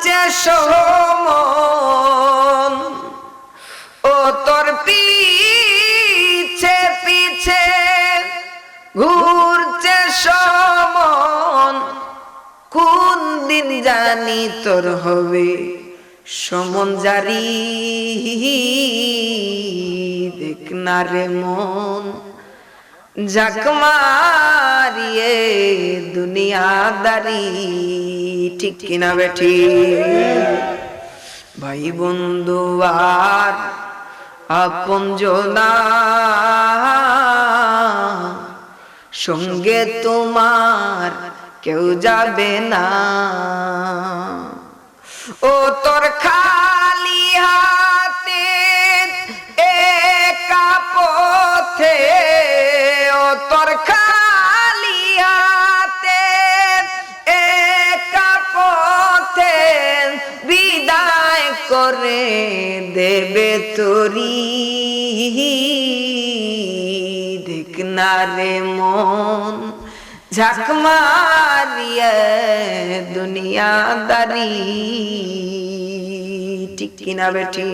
ঘুরছে সমন। ও তোর পিছে পিছে ঘুরছে সমন। কোন দিন জানি তোর হবে সমন জারি। দেখ না রে মন। জাক মারিয়ে দুনিয়াদারি ঠিক কিনা বেঠি? ভাই বন্ধু, আর আপন সঙ্গে তোমার কেউ যাবে না। ও তোর খালি করে দেবে তোরি। দেখ না রে মন ঝাঁক মারিয়ে দুনিয়াদারি। ঠিক কিনা বেঠি